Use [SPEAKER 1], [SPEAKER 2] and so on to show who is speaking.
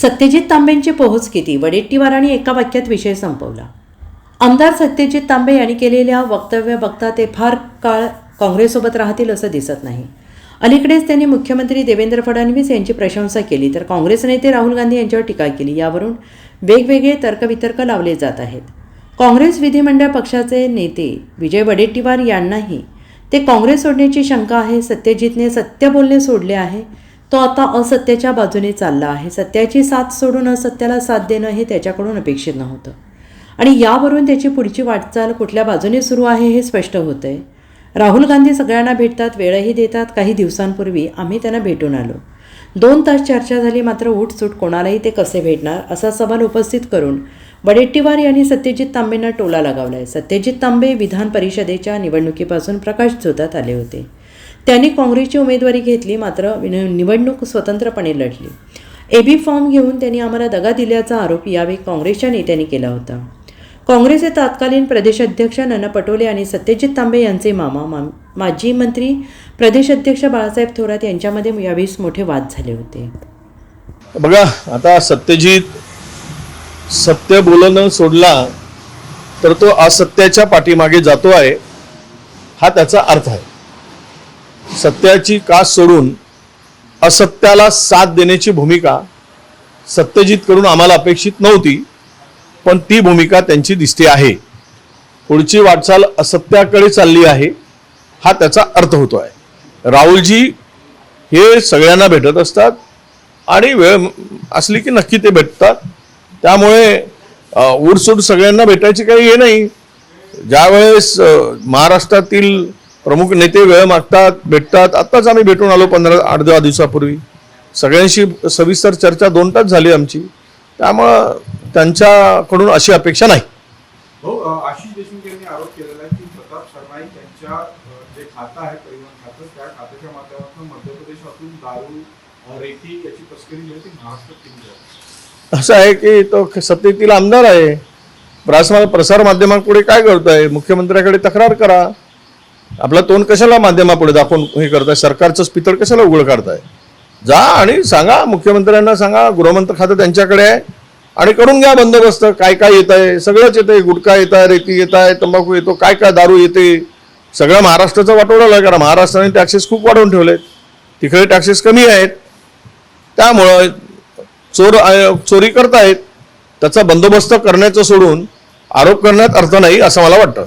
[SPEAKER 1] सत्यजित तांबेंची पोहोच किती? वडेट्टीवारांनी एका वाक्यात विषय संपवला. आमदार सत्यजित तांबे यांनी केलेल्या वक्तव्य बघता ते फार काळ काँग्रेससोबत राहतील असं दिसत नाही. अलीकडेच त्यांनी मुख्यमंत्री देवेंद्र फडणवीस यांची प्रशंसा केली तर काँग्रेस नेते राहुल गांधी यांच्यावर टीका केली. यावरून वेगवेगळे तर्कवितर्क लावले जात आहेत. काँग्रेस विधिमंडळ पक्षाचे नेते विजय वडेट्टीवार यांनाही ते काँग्रेस सोडण्याची शंका आहे सत्यजितने सत्य बोलणे सोडले आहे तो आता असत्याच्या बाजूने चालला आहे. सत्याची साथ सोडून असत्याला साथ देणं हे त्याच्याकडून अपेक्षित नव्हतं. आणि यावरून त्याची पुढची वाटचाल कुठल्या बाजूने सुरू आहे हे स्पष्ट होतं आहे राहुल गांधी सगळ्यांना भेटतात वेळही देतात. काही दिवसांपूर्वी आम्ही त्यांना भेटून आलो. दोन तास चर्चा झाली मात्र उठसूट कोणालाही ते कसे भेटणार असा सवाल उपस्थित करून वडेट्टीवार यांनी सत्यजित तांबेंना टोला लगावला आहे सत्यजित तांबे विधान परिषदेच्या निवडणुकीपासून प्रकाश झोतात आले होते. त्यांनी काँग्रेसची उमेदवारी घेतली मात्र निवडणूक स्वतंत्रपणे लढली. एबी फॉर्म घेऊन त्यांनी आम्हाला दगा दिल्याचा आरोप यावेळी काँग्रेसच्या नेत्यांनी केला होता. काँग्रेसचे तत्कालीन प्रदेशाध्यक्ष नाना पटोले आणि सत्यजित तांबे यांचे मामा मा माजी मंत्री प्रदेशाध्यक्ष बाळासाहेब थोरात यांच्यामध्ये यावेळी मोठे वाद झाले होते.
[SPEAKER 2] बघा आता सत्यजित सत्य बोलणं सोडला तर तो असत्याच्या पाठीमागे जातो आहे हा त्याचा अर्थ आहे. सत्याची कास सोडून असत्याला साथ देण्याची भूमिका सत्यजितकडून आम्हाला अपेक्षित नव्हती पण ती भूमिका त्यांची दिसते आहे. पुढची वाटचाल असत्याकडे चालली आहे हा त्याचा अर्थ होतो आहे राहुलजी हे सगळ्यांना भेटत असतात आणि वेळ असली की नक्की ते भेटतात. त्यामुळे उडसूड सगळ्यांना भेटायची काही हे नाही. ज्यावेळेस महाराष्ट्रातील प्रमुख नेते वेळ मागतात भेटतात. आत्ताच आम्ही भेटून आलो पंधरा आठ दहा दिवसापूर्वी. सगळ्यांशी सविस्तर चर्चा दोन तास झाली आमची. त्यामुळं त्यांच्याकडून अशी अपेक्षा नाही.
[SPEAKER 3] अ, आशिष देशमुख यांनी आरोप केलेला आहे की प्रताप सरनाईक यांच्या अ, जे खातं आहे परिवहन खातं त्या खात्याच्या माध्यमातून मध्य प्रदेशातून दारू अ, रेती याची तस्करी जी आहे ती महाराष्ट्रात केली जाते
[SPEAKER 2] असं आहे की तो सत्तेतील आमदार आहे. प्रसार माध्यमांपुढे काय करतोय मुख्यमंत्र्याकडे तक्रार करा. आपला तोंड कशाला माध्यमापुढे दाखवून हे करताय? सरकारचं स्पितर कशाला उघड काढताय? जा आणि सांगा मुख्यमंत्र्यांना सांगा गृहमंत्र खातं त्यांच्याकडे आहे. आणि करून घ्या बंदोबस्त. काय काय येत आहे सगळंच येतंय. गुटखा येत आहे रेती येत आहे तंबाखू येतो. काय काय दारू येते? सगळं महाराष्ट्राचा वाटोळा आहे कारण महाराष्ट्राने टॅक्सेस खूप वाढवून ठेवलेत. तिकडे टॅक्सेस कमी आहेत. त्यामुळं चोर चोरी करतायत. त्याचा बंदोबस्त करण्याचं सोडून आरोप करण्यात अर्थ नाही असं मला वाटतं.